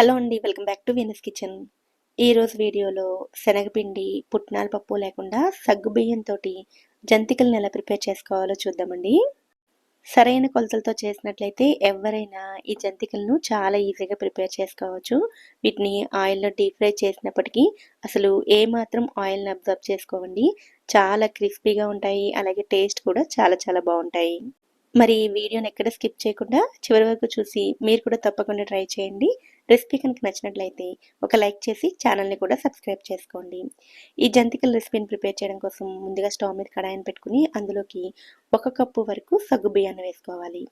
Hello అండి welcome back to Venus kitchen. ఈరోజు వీడియోలో శనగపిండి పుట్నాల పప్పు లేకుండా సగ్గు బియ్యంతో జంతికలను ఎలా ప్రిపేర్ చేసుకోవాలో చూద్దామండి. సరైన కొలతలతో చేసినట్లయితే ఎవరైనా ఈ జంతికలను చాలా ఈజీగా ప్రిపేర్ చేసుకోవచ్చు. వీటిని ఆయిల్లో డీప్ ఫ్రై చేసినప్పటికీ అసలు ఏ మాత్రం ఆయిల్ని అబ్జర్వ్ చేసుకోవండి. చాలా క్రిస్పీగా ఉంటాయి అలాగే టేస్ట్ కూడా చాలా చాలా బాగుంటాయి. మరి ఈ వీడియోని ఎక్కడ స్కిప్ చేయకుండా చివరి వరకు చూసి మీరు కూడా తప్పకుండా ట్రై చేయండి. రెసిపీ కనుక నచ్చినట్లయితే ఒక లైక్ చేసి ఛానల్ని కూడా సబ్స్క్రైబ్ చేసుకోండి. ఈ జంతికల రెసిపీని ప్రిపేర్ చేయడం కోసం ముందుగా స్టవ్ మీద కడాయిని పెట్టుకుని అందులోకి ఒక కప్పు వరకు సగ్గు బియ్యాన్ని వేసుకోవాలి.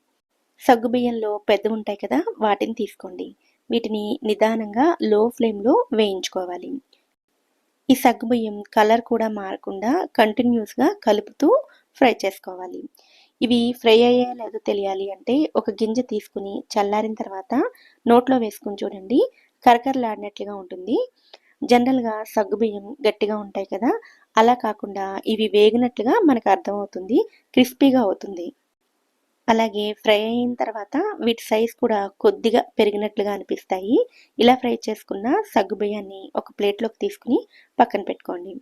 సగ్గు బియ్యంలో పెద్ద ఉంటాయి కదా వాటిని తీసుకోండి. వీటిని నిదానంగా లో ఫ్లేమ్లో వేయించుకోవాలి. ఈ సగ్గు బియ్యం కలర్ కూడా మారకుండా కంటిన్యూస్గా కలుపుతూ ఫ్రై చేసుకోవాలి. ఇవి ఫ్రై అయ్యే లేదో తెలియాలి అంటే ఒక గింజ తీసుకుని చల్లారిన తర్వాత నోట్లో వేసుకుని చూడండి. కరకరలాడినట్లుగా ఉంటుంది. జనరల్గా సగ్గుబియ్యం గట్టిగా ఉంటాయి కదా అలా కాకుండా ఇవి వేగినట్లుగా మనకు అర్థమవుతుంది క్రిస్పీగా అవుతుంది. అలాగే ఫ్రై అయిన తర్వాత వీటి సైజ్ కూడా కొద్దిగా పెరిగినట్లుగా అనిపిస్తాయి. ఇలా ఫ్రై చేసుకున్న సగ్గు బియ్యాన్ని ఒక ప్లేట్లోకి తీసుకుని పక్కన పెట్టుకోండి.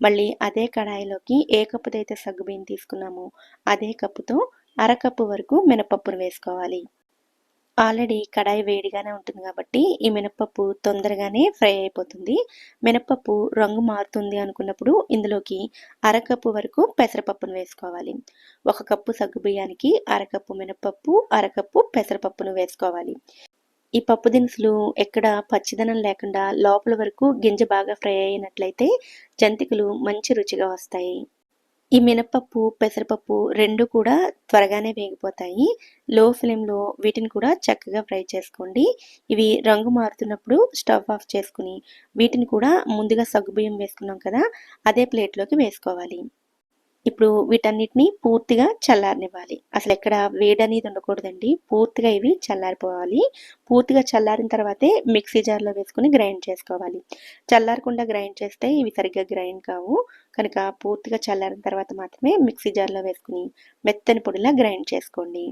మళ్ళీ అదే కడాయిలోకి ఏ కప్పుదైతే అయితే సగ్గు బియ్యం తీసుకున్నామో అదే కప్పుతో అరకప్పు వరకు మినపప్పును వేసుకోవాలి. ఆల్రెడీ కడాయి వేడిగానే ఉంటుంది కాబట్టి ఈ మినపప్పు తొందరగానే ఫ్రై అయిపోతుంది. మినపప్పు రంగు మారుతుంది అనుకున్నప్పుడు ఇందులోకి అరకప్పు వరకు పెసరపప్పును వేసుకోవాలి. ఒక కప్పు సగ్గు బియ్యానికి అరకప్పు మినపప్పు అరకప్పు పెసరపప్పును వేసుకోవాలి. ఈ పప్పు దినుసులు ఎక్కడ పచ్చిదనం లేకుండా లోపల వరకు గింజ బాగా ఫ్రై అయినట్లయితే జంతికలు మంచి రుచిగా వస్తాయి. ఈ మినపప్పు పెసరపప్పు రెండు కూడా త్వరగానే వేగిపోతాయి. లో ఫ్లేమ్లో వీటిని కూడా చక్కగా ఫ్రై చేసుకోండి. ఇవి రంగు మారుతున్నప్పుడు స్టవ్ ఆఫ్ చేసుకుని వీటిని కూడా ముందుగా సగ్గుబియ్యం వేసుకున్నాం కదా అదే ప్లేట్లోకి వేసుకోవాలి. ఇప్పుడు వీటన్నిటిని పూర్తిగా చల్లారనివ్వాలి. అసలు ఎక్కడ వేడి అనేది ఉండకూడదండి. పూర్తిగా ఇవి చల్లారిపోవాలి. పూర్తిగా చల్లారిన తర్వాతే మిక్సీ జార్లో వేసుకుని గ్రైండ్ చేసుకోవాలి. చల్లారకుండా గ్రైండ్ చేస్తే ఇవి సరిగ్గా గ్రైండ్ కావు. కనుక పూర్తిగా చల్లారిన తర్వాత మాత్రమే మిక్సీ జార్లో వేసుకుని మెత్తని పొడిలా గ్రైండ్ చేసుకోండి.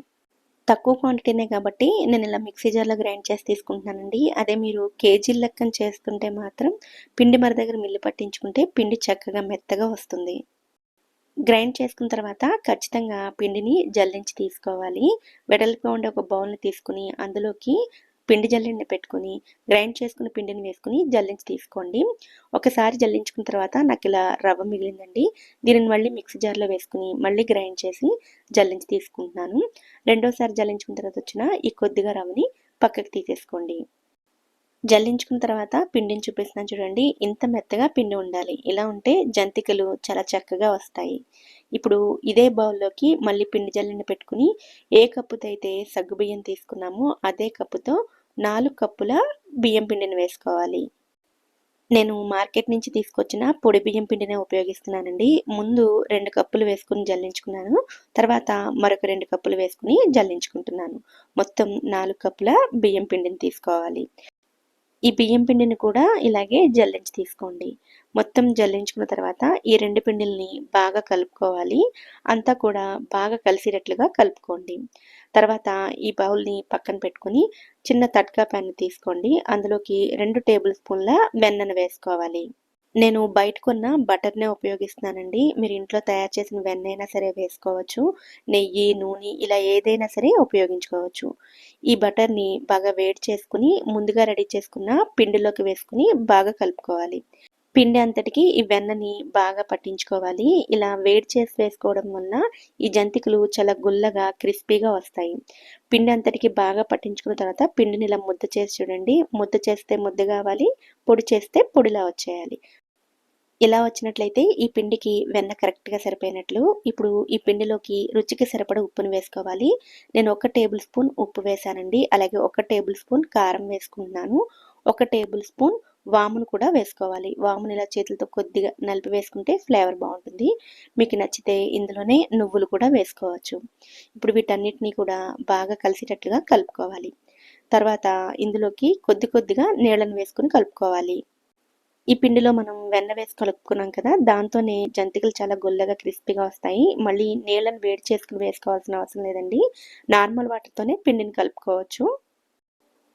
తక్కువ క్వాంటిటీనే కాబట్టి నేను ఇలా మిక్సీ జార్లో గ్రైండ్ చేసి తీసుకుంటున్నానండి. అదే మీరు కేజీ లెక్కన చేస్తుంటే మాత్రం పిండి మన దగ్గర మిల్లు పట్టించుకుంటే పిండి చక్కగా మెత్తగా వస్తుంది. గ్రైండ్ చేసుకున్న తర్వాత ఖచ్చితంగా పిండిని జల్లించి తీసుకోవాలి. వెడల్పుగా ఉండే ఒక బౌల్ని తీసుకుని అందులోకి పిండి జల్లిని పెట్టుకుని గ్రైండ్ చేసుకున్న పిండిని వేసుకుని జల్లించి తీసుకోండి. ఒకసారి జల్లించుకున్న తర్వాత నాకు ఇలా రవ్వ మిగిలిందండి. దీనిని మళ్ళీ మిక్సీ జార్లో వేసుకుని మళ్ళీ గ్రైండ్ చేసి జల్లించి తీసుకుంటున్నాను. రెండోసారి జల్లించుకున్న తర్వాత వచ్చిన ఈ కొద్దిగా రవ్వని పక్కకు తీసేసుకోండి. జల్లించుకున్న తర్వాత పిండిని చూపిస్తున్నాను చూడండి. ఇంత మెత్తగా పిండి ఉండాలి. ఇలా ఉంటే జంతికలు చాలా చక్కగా వస్తాయి. ఇప్పుడు ఇదే బౌల్లోకి మళ్ళీ పిండి జల్లిని పెట్టుకుని ఏ కప్పుతో అయితే సగ్గు బియ్యం తీసుకున్నామో అదే కప్పుతో నాలుగు కప్పుల బియ్యం పిండిని వేసుకోవాలి. నేను మార్కెట్ నుంచి తీసుకొచ్చిన పొడి బియ్యం పిండినే ఉపయోగిస్తున్నానండి. ముందు రెండు కప్పులు వేసుకుని జల్లించుకున్నాను. తర్వాత మరొక రెండు కప్పులు వేసుకుని జల్లించుకుంటున్నాను. మొత్తం నాలుగు కప్పుల బియ్యం పిండిని తీసుకోవాలి. ఈ బియ్యం పిండిని కూడా ఇలాగే జల్లించి తీసుకోండి. మొత్తం జల్లించుకున్న తర్వాత ఈ రెండు పిండిల్ని బాగా కలుపుకోవాలి. అంతా కూడా బాగా కలిసేటట్లుగా కలుపుకోండి. తర్వాత ఈ బౌల్ని పక్కన పెట్టుకుని చిన్న తట్కా ప్యాన్ తీసుకోండి. అందులోకి రెండు టేబుల్ స్పూన్ల వెన్నను వేసుకోవాలి. నేను బయట కొన్న బటర్నే ఉపయోగిస్తున్నానండి. మీరు ఇంట్లో తయారు చేసిన వెన్నైనా సరే వేసుకోవచ్చు. నెయ్యి నూనె ఇలా ఏదైనా సరే ఉపయోగించుకోవచ్చు. ఈ బటర్ని బాగా వేడి చేసుకుని ముందుగా రెడీ చేసుకున్న పిండిలోకి వేసుకుని బాగా కలుపుకోవాలి. పిండి అంతటికి ఈ వెన్నని బాగా పట్టించుకోవాలి. ఇలా వేడి చేసి వేసుకోవడం వల్ల ఈ జంతికలు చాలా గుల్లగా క్రిస్పీగా వస్తాయి. పిండి అంతటికి బాగా పట్టించుకున్న తర్వాత పిండిని ఇలా ముద్ద చేసి చూడండి. ముద్ద చేస్తే ముద్ద కావాలి పొడి చేస్తే పొడిలా వచ్చేయాలి. ఇలా వచ్చినట్లయితే ఈ పిండికి వెన్న కరెక్ట్గా సరిపోయినట్లు. ఇప్పుడు ఈ పిండిలోకి రుచికి సరిపడ ఉప్పును వేసుకోవాలి. నేను ఒక టేబుల్ స్పూన్ ఉప్పు వేసానండి. అలాగే ఒక టేబుల్ స్పూన్ కారం వేసుకుంటున్నాను. ఒక టేబుల్ స్పూన్ వామును కూడా వేసుకోవాలి. వామును ఇలా చేతులతో కొద్దిగా నలిపి వేసుకుంటే ఫ్లేవర్ బాగుంటుంది. మీకు నచ్చితే ఇందులోనే నువ్వులు కూడా వేసుకోవచ్చు. ఇప్పుడు వీటన్నిటినీ కూడా బాగా కలిసేటట్లుగా కలుపుకోవాలి. తర్వాత ఇందులోకి కొద్ది కొద్దిగా నీళ్ళను వేసుకుని కలుపుకోవాలి. ఈ పిండిలో మనం వెన్న వేసి కలుపుకున్నాం కదా దాంతోనే జంతికలు చాలా గుల్లగా క్రిస్పీగా వస్తాయి. మళ్ళీ నీళ్ళని వేడి చేసుకుని వేసుకోవాల్సిన అవసరం లేదండి. నార్మల్ వాటర్తోనే పిండిని కలుపుకోవచ్చు.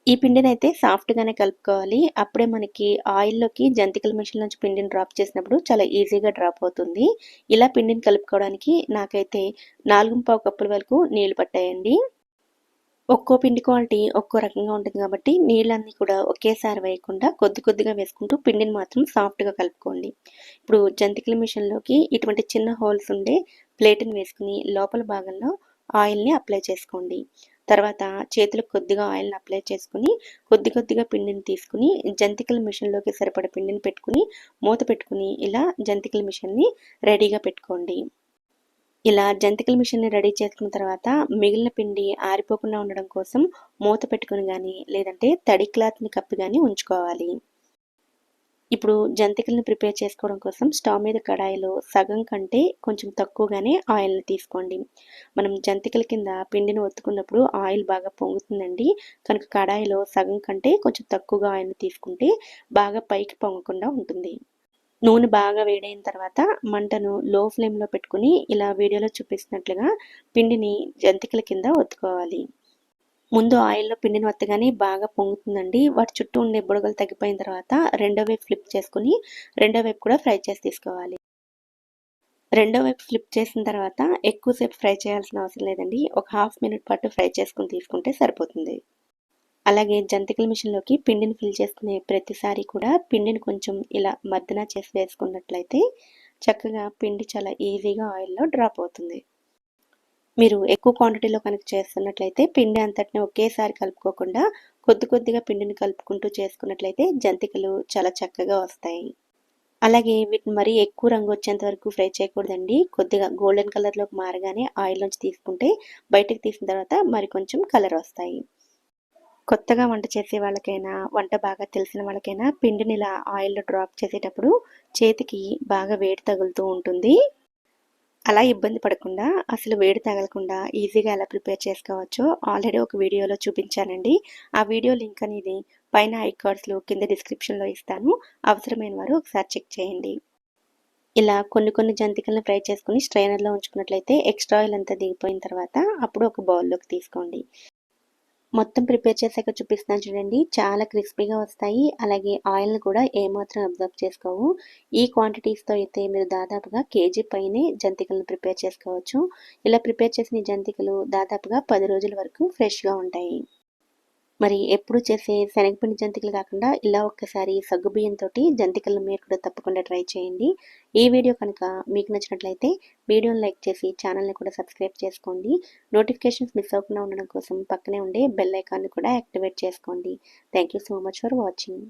ఈ పిండిని అయితే సాఫ్ట్గానే కలుపుకోవాలి. అప్పుడే మనకి ఆయిల్లోకి జంతికల మిషన్ నుంచి పిండిని డ్రాప్ చేసినప్పుడు చాలా ఈజీగా డ్రాప్ అవుతుంది. ఇలా పిండిని కలుపుకోవడానికి నాకైతే నాలుగు పావు కప్పుల వరకు నీళ్ళు పట్టాయండి. ఒక్కో పిండి క్వాలిటీ ఒక్కో రకంగా ఉంటుంది కాబట్టి నీళ్ళన్నీ కూడా ఒకేసారి వేయకుండా కొద్ది కొద్దిగా వేసుకుంటూ పిండిని మాత్రం సాఫ్ట్గా కలుపుకోండి. ఇప్పుడు జంతికల మిషన్లోకి ఇటువంటి చిన్న హోల్స్ ఉండే ప్లేట్ని వేసుకుని లోపల భాగంలో ఆయిల్ని అప్లై చేసుకోండి. తర్వాత చేతులకు కొద్దిగా ఆయిల్ని అప్లై చేసుకుని కొద్ది కొద్దిగా పిండిని తీసుకుని జంతికల మిషన్లోకి సరిపడ పిండిని పెట్టుకుని మూత పెట్టుకుని ఇలా జంతికల మిషన్ని రెడీగా పెట్టుకోండి. ఇలా జంతికల మిషన్ని రెడీ చేసుకున్న తర్వాత మిగిలిన పిండి ఆరిపోకుండా ఉండడం కోసం మూత పెట్టుకుని కానీ లేదంటే తడి క్లాత్ని కప్పి కానీ ఉంచుకోవాలి. ఇప్పుడు జంతికలను ప్రిపేర్ చేసుకోవడం కోసం స్టవ్ మీద కడాయిలో సగం కంటే కొంచెం తక్కువగానే ఆయిల్ని తీసుకోండి. మనం జంతికల కింద పిండిని ఒత్తుకున్నప్పుడు ఆయిల్ బాగా పొంగుతుందండి. కనుక కడాయిలో సగం కంటే కొంచెం తక్కువగా ఆయిల్ని తీసుకుంటే బాగా పైకి పొంగకుండా ఉంటుంది. నూనె బాగా వేడైన తర్వాత మంటను లో ఫ్లేమ్లో పెట్టుకుని ఇలా వీడియోలో చూపిస్తున్నట్లుగా పిండిని జంతికల కింద ఒత్తుకోవాలి. ముందు ఆయిల్లో పిండిని వత్తగానే బాగా పొంగుతుందండి. వాటి చుట్టూ ఉండే బుడగలు తగ్గిపోయిన తర్వాత రెండో వైపు ఫ్లిప్ చేసుకుని రెండో వైపు కూడా ఫ్రై చేసి తీసుకోవాలి. రెండో వైపు ఫ్లిప్ చేసిన తర్వాత ఎక్కువసేపు ఫ్రై చేయాల్సిన అవసరం లేదండి. ఒక హాఫ్ మినిట్ పాటు ఫ్రై చేసుకుని తీసుకుంటే సరిపోతుంది. అలాగే జంతికల మిషన్లోకి పిండిని ఫిల్ చేసుకునే ప్రతిసారి కూడా పిండిని కొంచెం ఇలా మద్దన చేసి వేసుకున్నట్లయితే చక్కగా పిండి చాలా ఈజీగా ఆయిల్లో డ్రాప్ అవుతుంది. మీరు ఎక్కువ క్వాంటిటీలో కనుక చేస్తున్నట్లయితే పిండి అంతటిని ఒకేసారి కలుపుకోకుండా కొద్ది కొద్దిగా పిండిని కలుపుకుంటూ చేసుకున్నట్లయితే జంతికలు చాలా చక్కగా వస్తాయి. అలాగే వీటిని మరీ ఎక్కువ రంగు వచ్చేంత వరకు ఫ్రై చేయకూడదండి. కొద్దిగా గోల్డెన్ కలర్లోకి మారగానే ఆయిల్ నుంచి తీసుకుంటే బయటకు తీసిన తర్వాత మరి కొంచెం కలర్ వస్తాయి. కొత్తగా వంట చేసే వాళ్ళకైనా వంట బాగా తెలిసిన వాళ్ళకైనా పిండిని ఇలా ఆయిల్లో డ్రాప్ చేసేటప్పుడు చేతికి బాగా వేడి తగులుతూ ఉంటుంది. అలా ఇబ్బంది పడకుండా అసలు వేడి తగలకుండా ఈజీగా ఎలా ప్రిపేర్ చేసుకోవచ్చో ఆల్రెడీ ఒక వీడియోలో చూపించానండి. ఆ వీడియో లింక్ అనేది పైన ఐకార్డ్స్లో కింద డిస్క్రిప్షన్లో ఇస్తాను. అవసరమైన వారు ఒకసారి చెక్ చేయండి. ఇలా కొన్ని కొన్ని జంతికలను ఫ్రై చేసుకుని స్ట్రైనర్లో ఉంచుకున్నట్లయితే ఎక్స్ట్రా ఆయిల్ అంతా దిగిపోయిన తర్వాత అప్పుడు ఒక బౌల్లోకి తీసుకోండి. మొత్తం ప్రిపేర్ చేశాక చూపిస్తున్నాను చూడండి. చాలా క్రిస్పీగా వస్తాయి. అలాగే ఆయిల్ని కూడా ఏమాత్రం అబ్జర్వ్ చేసుకోవు. ఈ క్వాంటిటీస్తో అయితే మీరు దాదాపుగా కేజీ పైనే జంతికలను ప్రిపేర్ చేసుకోవచ్చు. ఇలా ప్రిపేర్ చేసిన జంతికలు దాదాపుగా పది రోజుల వరకు ఫ్రెష్గా ఉంటాయి. మరి ఎప్పుడు చేసే శనగపిండి జంతికలు కాకుండా ఇలా ఒక్కసారి సగ్గుబియ్యంతో జంతికలను మీరు కూడా తప్పకుండా ట్రై చేయండి. ఈ వీడియో కనుక మీకు నచ్చినట్లయితే వీడియోని లైక్ చేసి ఛానల్ని కూడా సబ్స్క్రైబ్ చేసుకోండి. నోటిఫికేషన్స్ మిస్ అవ్వకుండా ఉండడం కోసం పక్కనే ఉండే బెల్ ఐకాన్ని కూడా యాక్టివేట్ చేసుకోండి. Thank you so much for watching.